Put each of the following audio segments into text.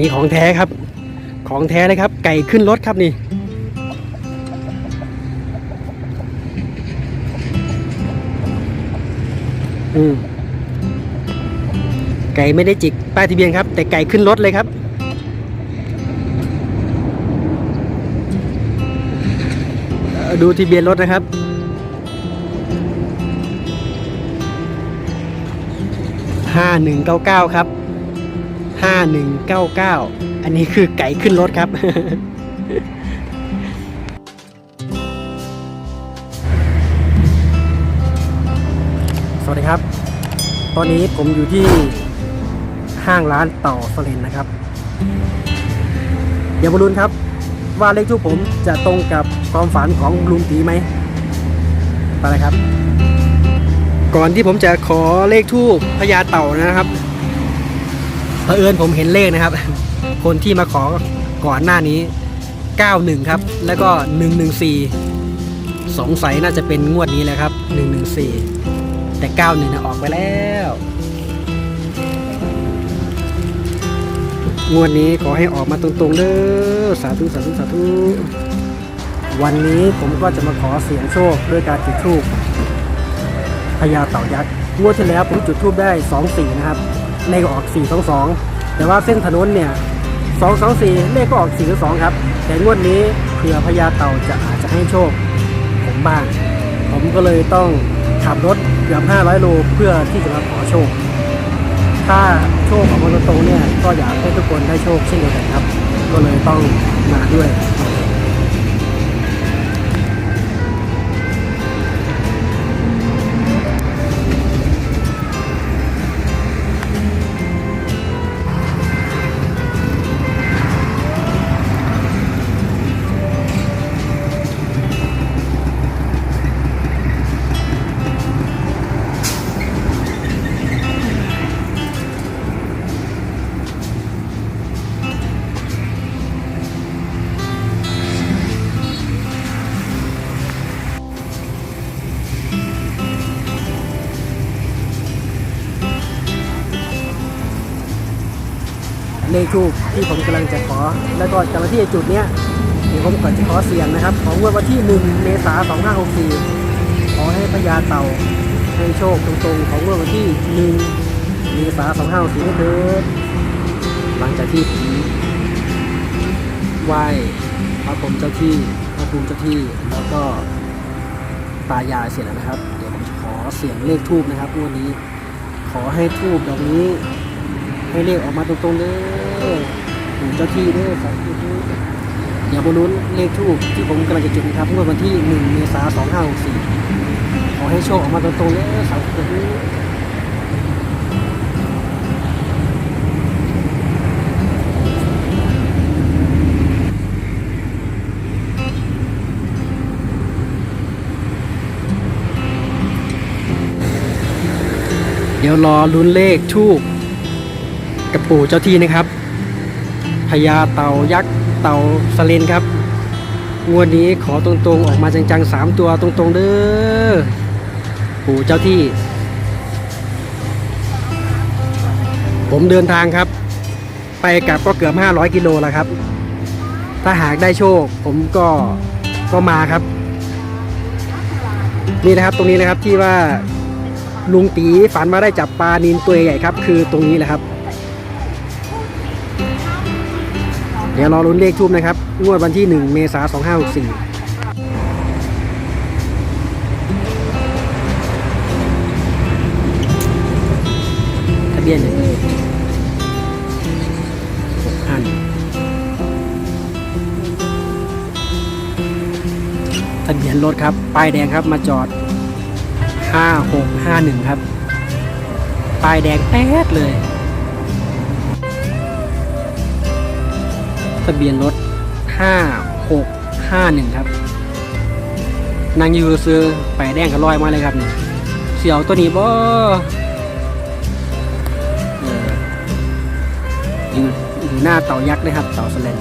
นี้ของแท้ครับ ของแท้เลยครับ ไก่ขึ้นรถครับนี่อืมไก่ไม่ได้จิกป้ายทะเบียนครับ แต่ไก่ขึ้นรถเลยครับ ดูทะเบียนรถนะครับห้าหนึ่งเก้าเก้าครับ ห้าหนึ่งเก้าเก้าอันนี้คือไก่ขึ้นรถครับ สวัสดีครับ ตอนนี้ผมอยู่ที่ห้างร้านต่อสเลนนะครับ เดี๋ยวมาลุ้นครับ ว่าเลขทูปผมจะตรงกับความฝันของลุงตีไหมไปเลยครับ ก่อนที่ผมจะขอเลขทูปพญาเต่านะครับ เผอิญผมเห็นเลขนะครับ คนที่มาขอก่อนหน้านี้ 91 ครับ แล้วก็ 114 สงสัยน่าจะเป็นงวดนี้แหละครับ 114 แต่ 91นะออกไปแล้ว งวดนี้ขอให้ออกมาตรงๆเด้อสาธุสาธุสาธุวันนี้ผมก็จะมาขอเสียงโชคด้วยการจุดธูปพญาเต่ายักษ์งวดที่แล้วผมจุดธูปได้ 2 4 นะครับ เลขก็ออก 4 2 2 แต่ว่าเส้นถนนเนี่ย 2 2 4 เลขก็ออก 4 2 ครับ แต่งวดนี้เผื่อพญาเต่าจะอาจจะให้โชค ผมบ้าง ผมก็เลยต้องขับรถเกือบ 500 โลเพื่อที่จะมาขอโชค ถ้าโชคของมันตเนี่ยก็อยากให้ทุกคนได้โชคเช่นเดียวกันครับ ก็เลยต้องมาด้วย ขทูปที่ผมกำลังจะขอ แล้วก็จะมาที่จุดเนี้ยเดี๋ยวผมก่อนจะขอเสียงนะครับ ของวดวันที่1เมษายน2564 ขอให้พญาเต่าให้โชคตรงๆ ของวดวันที่1เมษายน2564ให้เถิดหลังจากที่ผมไหว้พระพรมเจ้าที่พระภูมิเจ้าที่แล้วก็ตายายเสร็จแล้วนะครับ เดี๋ยวผมจะขอเสียงเลขทูบนะครับวันนี้ ขอให้ทูบดอกนี้ให้เลขออกมาตรงๆเลย ด้อปู่เจ้าที่เด้อสาธุเด้อย่าบลุ้นเลขทูบที่ผมกำลังจะจุดนะครับเมื่อวันที่1เมษายน2564ขอให้โชคออกมาตรงๆเด้อสาธุเด้อเดี๋ยวรอลุ้นเลขทูบกับปู่เจ้าที่นะครับ พญาเต่ายักษ์เต่าสเลนครับงวดนี้ขอตรงๆ ออกมาจังๆสามตัวตรงๆเด้อปู่เจ้าที่ ผมเดินทางครับ ไปกลับก็เกือบ 500 กิโลแล้วครับ ถ้าหากได้โชค ผมก็ก็มาครับ นี่นะครับตรงนี้นะครับที่ว่าลุงตีฝันมาได้จับปลานินตัวใหญ่ครับ คือตรงนี้แหละครับ ดี๋ยวรอลุ้นเลขทูบนะครับ งวดวันที่ 1 เมษายน2564ทะเบียนหนึ่งหกพันทะเบียนรถครับ ป้ายแดงครับมาจอด5651ครับ ป้ายแดงแป๊ดเลยะเบียนรถ 5651 ครับ นางยูซื้อไปแดงกับลอยมาเลยครับนี่เสียวตัวนี้บ่เอออยู่อยู่หน้าเต่ายักษ์เลยครับเต่าสแลน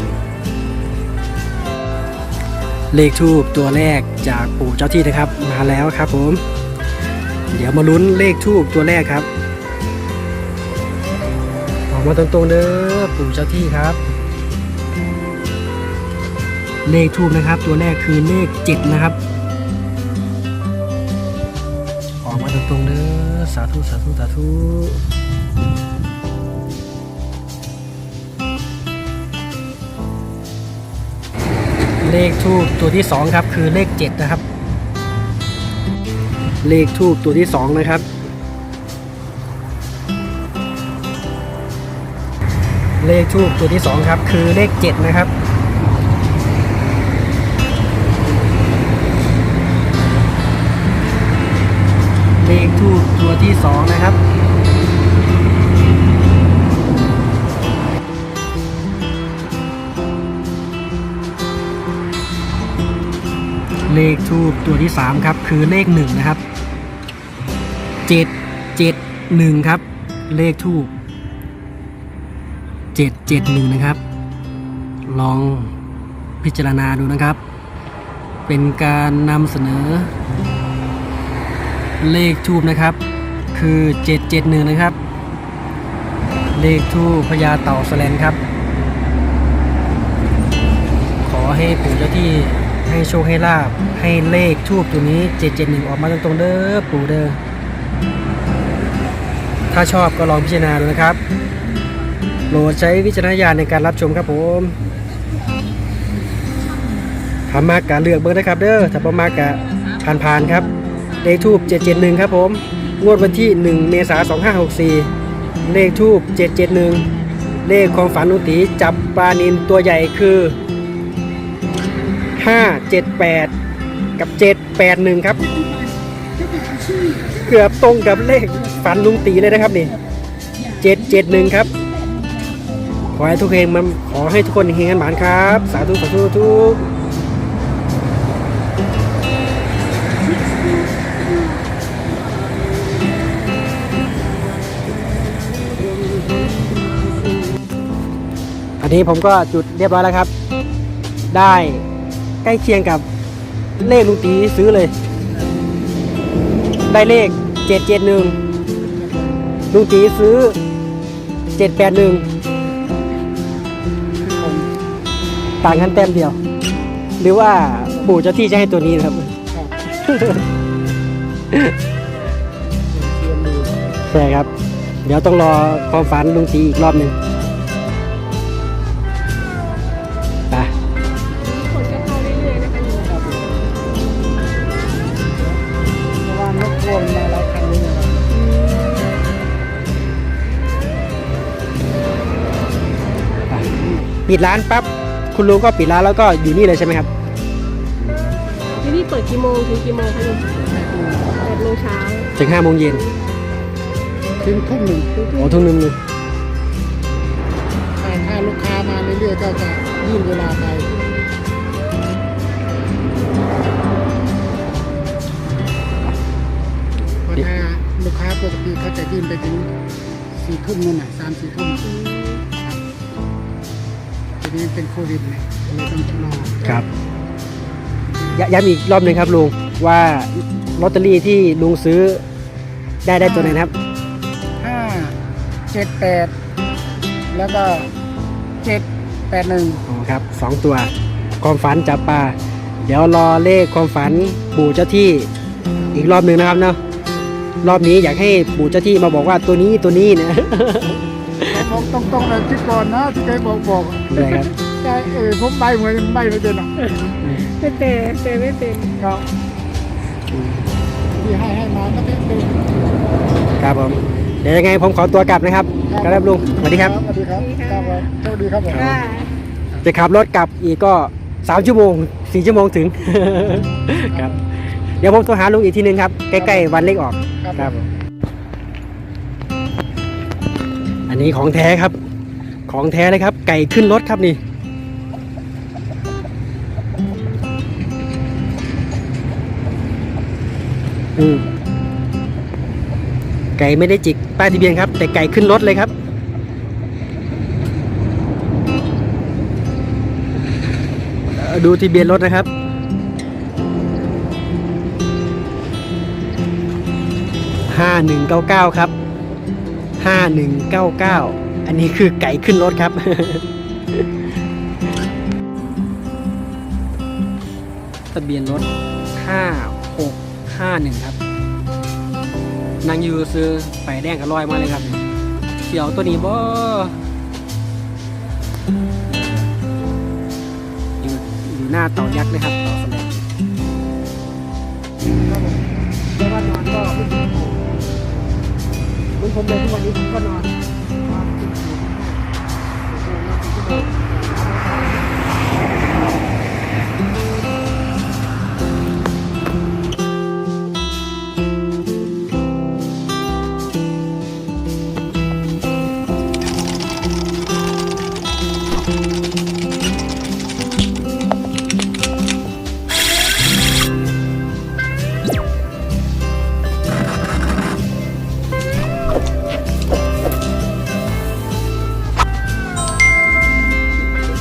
เลขทูบตัวแรกจากปู่เจ้าที่นะครับ มาแล้วครับผม เดี๋ยวมาลุ้นเลขทูบตัวแรกครับอออกมาตรงๆเด้อปู่เจ้าที่ครับ เลขทูบนะครับ ตัวแรกคือเลขเจ็ดนะครับ ออกมาตรงๆเด้อสาธุสาธุสาธุเลขทูบตัวที่สองครับคือเลขเจ็ดนะครับ เลขทูบตัวที่สองนะครับเลขทูบตัวที่สองครับ คือเลขเจ็ดนะครับ ทูบตัวที่สองนะครับเลขทูบตัวที่สามครับ คือเลขหนึ่งนะครับเจ็ดเจ็ดหนึ่งครับ เลขทูบเจ็ดเจ็ดหนึ่งนะครับ ลองพิจารณาดูนะครับ เป็นการนำเสนอเลขทูบนะครับ คือ 771 นะครับ เลขทูพญาเต่าแสลนครับ ขอให้ปู่เจ้าที่ให้โชคให้ลาบ ให้เลขทูบตัวนี้ 771 ออกมาตรงๆเด้อปู่เด้อถ้าชอบก็ลองพิจารณาดูนะครับโปรดใช้วิจารณญาณในการรับชมครับผมทำมากกะเลือกเบอร์นะครับเด้อถ้าประมากกะผ่านๆครับเลขทูบ771 ครับผม งวดวันที่ 1 เมษายน2564 เลขทูบ771 เลขความฝันอุติจับปลานินตัวใหญ่คือ 578 กับ 781 ครับ เกือบตรงกับเลขฝันลุงตีเลยนะครับนี่ 771 ครับ ขอให้ทุกเพลงมันขอให้ทุกคนเฮงกันหมานครับ สาธุสาธุทุก นนี้ผมก็จุดเรียบร้อยแล้วครับ ได้ใกล้เคียงกับเลขลุงตีซื้อเลย ได้เลข771ลุงตีซื้อ781ต่างกันแต้มเดียว หรือว่าปู่เจ้าที่จะให้ตัวนี้นะครับใช่ครับ เดี๋ยวต้องรอความฝันลุงตีอีกรอบหนึ่ง ปิดร้านปั๊บคุณลุงก็ปิดร้านแล้วก็อยู่นี่เลยใช่ไหมครับที่นี่เปิดกี่โมงถึงกี่โมงคะลุงแปดโมงเช้าถึงห้าโมงเย็นถึงทุ่มหนึ่งถึงโอ้ทุ่มหนึงเลยถ้าถ้าลูกค้ามาเรื่อยๆก็จะยื่นเวลาไปเพราะถ้าลูกค้าปกติเขาจะยื่นไปถึงสี่ทุ่มนู่นน่ะสามสี่ทุ่มครับที นี้เป็นโควิดเนี่ยก็เลยต้องชะลอครับยย้ำอีกรอบหนึ่งครับลุงว่าลอตเตอรี่ที่ลุงซื้อได้ได้ตัวไหนนะครับห้าเจ็ดแปดแล้วก็เจ็ดแปดหนึ่งอ๋อครับสองตัวความฝันจับปลาเดี๋ยวรอเลขความฝันปู่เจ้าที่อีกรอบหนึ่งนะครับเนาะรอบนี้อยากให้ปู่เจ้าที่มาบอกว่าตัวนี้ตัวนี้เนี่ย บอกตรงๆเลยที่ก่อนนะที่เคยบอกบอกได้ครับใช่เออผมใบเหมือนใบไม่เป็นอะเป็นแต่แต่ไม่เป็นก็ที่ให้ให้มาก็เป็นเป็นครับผมเดี๋ยวยังไงผมขอตัวกลับนะครับครับลุงสวัสดีครับสวัสดีครับครับผมโชคดีครับผมค่ะจะขับรถกลับอีกก็สามชั่วโมงสี่ชั่วโมงถึงครับ เดี๋ยวผมโทรหาลุงอีกทีนึงครับ ใกล้ๆวันเลขออกครับ นนี้ของแท้ครับ ของแท้เลยครับ ไก่ขึ้นรถครับนี่ อืมไก่ไม่ได้จิกป้ายทะเบียนครับ แต่ไก่ขึ้นรถเลยครับดูทะเบียนรถนะครับ 5199 ครับ 5199 อันนี้คือไก่ขึ้นรถครับ ทะเบียนรถ 5651 ครับ นางยูซื้อไฟแดงกับลอยมาเลยครับเดี๋ยวตัวนี้บ่อยู่อยู่หน้าเต่ายักษ์เลยครับเต่าแส มือนผมเลยทุกวันนี้ผมก็นอนนอนติดอยู่ที่ห้องโอ้โหนอนติดที่นอน